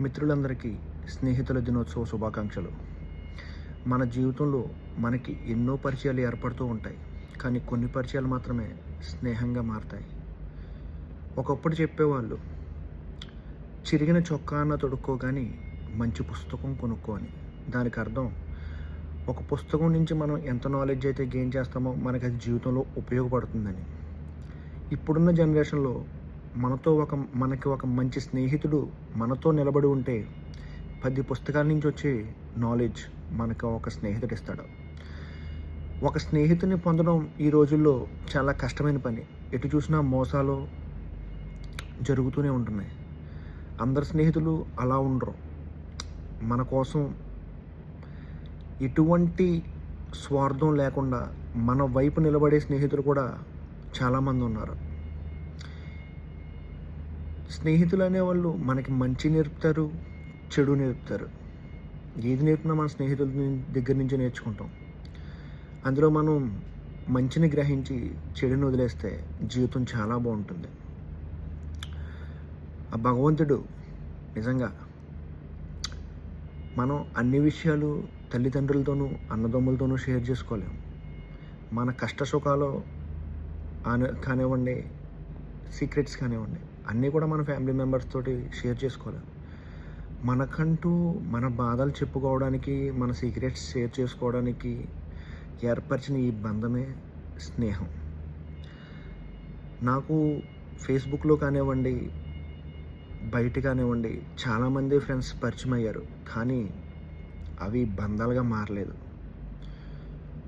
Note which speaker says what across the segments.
Speaker 1: మిత్రులందరికీ స్నేహితుల దినోత్సవ శుభాకాంక్షలు. మన జీవితంలో మనకి ఎన్నో పరిచయాలు ఏర్పడుతూ ఉంటాయి కానీ కొన్ని పరిచయాలు మాత్రమే స్నేహంగా మారతాయి. ఒకప్పుడు చెప్పేవాళ్ళు చిరిగిన చొక్కా అన్న తొడుక్కో కానీ మంచి పుస్తకం కొనుక్కో అని. దానికి అర్థం ఒక పుస్తకం నుంచి మనం ఎంత నాలెడ్జ్ అయితే గెయిన్ చేస్తామో మనకి అది జీవితంలో ఉపయోగపడుతుందని. ఇప్పుడున్న జనరేషన్లో మనతో ఒక మనకి ఒక మంచి స్నేహితుడు మనతో నిలబడి ఉంటే పది పుస్తకాల నుంచి వచ్చే నాలెడ్జ్ మనకు ఒక స్నేహితుడు ఇస్తాడు. ఒక స్నేహితుని పొందడం ఈ రోజుల్లో చాలా కష్టమైన పని. ఎటు చూసినా మోసాలు జరుగుతూనే ఉంటున్నాయి. అందరు స్నేహితులు అలా ఉండరు. మన కోసం ఎటువంటి స్వార్థం లేకుండా మన వైపు నిలబడే స్నేహితులు కూడా చాలామంది ఉన్నారు. స్నేహితులు అనేవాళ్ళు మనకి మంచి నేర్పుతారు చెడు నేర్పుతారు. ఏది నేర్పినా మన స్నేహితుల దగ్గర నుంచి నేర్చుకుంటాం. అందులో మనం మంచిని గ్రహించి చెడుని వదిలేస్తే జీవితం చాలా బాగుంటుంది. ఆ భగవంతుడు నిజంగా మనం అన్ని విషయాలు తల్లిదండ్రులతోనూ అన్నదమ్ములతోనూ షేర్ చేసుకోలేం. మన కష్ట సుఖాలు కానివ్వండి సీక్రెట్స్ కానివ్వండి అన్నీ కూడా మన ఫ్యామిలీ మెంబర్స్ తోటి షేర్ చేసుకోలేము మనకంటూ మన బాధలు చెప్పుకోవడానికి మన సీక్రెట్స్ షేర్ చేసుకోవడానికి ఏర్పరిచిన ఈ బంధమే స్నేహం. నాకు ఫేస్బుక్లో కానివ్వండి బయట కానివ్వండి చాలామంది ఫ్రెండ్స్ పరిచయం అయ్యారు కానీ అవి బంధాలుగా మారలేదు.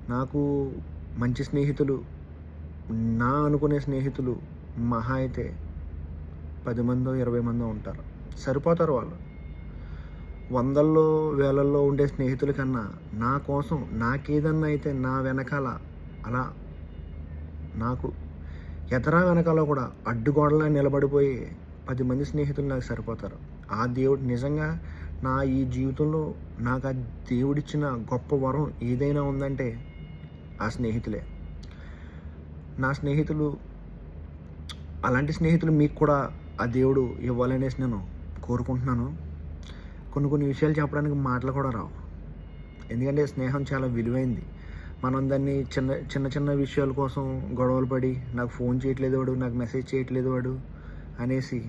Speaker 1: నాకు మంచి స్నేహితులు నా అనుకునే స్నేహితులు మహా అయితే పది మందో ఇరవై మందో ఉంటారు. సరిపోతారు వాళ్ళు. వందల్లో వేలల్లో ఉండే స్నేహితుల కన్నా నా కోసం నాకేదన్నా అయితే నా వెనకాల అలా నాకు ఎదరా వెనకాల కూడా అడ్డుగోడలా నిలబడిపోయి పది మంది స్నేహితులు నాకు సరిపోతారు. ఆ దేవుడు నిజంగా నా ఈ జీవితంలో నాకు ఆ దేవుడిచ్చిన గొప్ప వరం ఏదైనా ఉందంటే ఆ స్నేహితులే. నా స్నేహితులు అలాంటి స్నేహితులు మీకు కూడా ఆ దేవుడు ఇవ్వాలనేసి నేను కోరుకుంటున్నాను. కొన్ని కొన్ని విషయాలు చెప్పడానికి మాటలు కూడా రావు. ఎందుకంటే స్నేహం చాలా విలువైంది. మనం దాన్ని చిన్న చిన్న చిన్న విషయాల కోసం గొడవలు పడి నాకు ఫోన్ చేయట్లేదు వాడు నాకు మెసేజ్ చేయట్లేదు వాడు అనేసి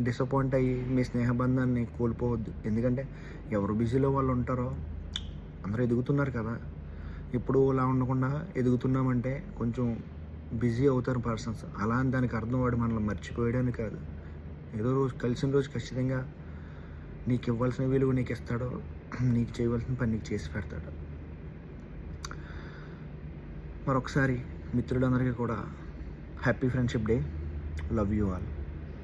Speaker 1: డిసప్పాయింట్ అయ్యి మీ స్నేహబంధాన్ని కోల్పోవద్దు. ఎందుకంటే ఎవరు బిజీలో వాళ్ళు ఉంటారో అందరూ ఎదుగుతున్నారు కదా. ఇప్పుడు అలా ఉండకుండా ఎదుగుతున్నామంటే కొంచెం బిజీ అవుతారు పర్సన్స్. అలా అని దానికి అర్థం వాడు మనల్ని మర్చిపోయడానికి కాదు. ఏదో రోజు కలిసిన రోజు ఖచ్చితంగా నీకు ఇవ్వాల్సిన విలువ నీకు ఇస్తాడో నీకు చేయవలసిన పని నీకు చేసి పెడతాడు. మరొకసారి మిత్రులందరికీ కూడా happy friendship day. Love you all.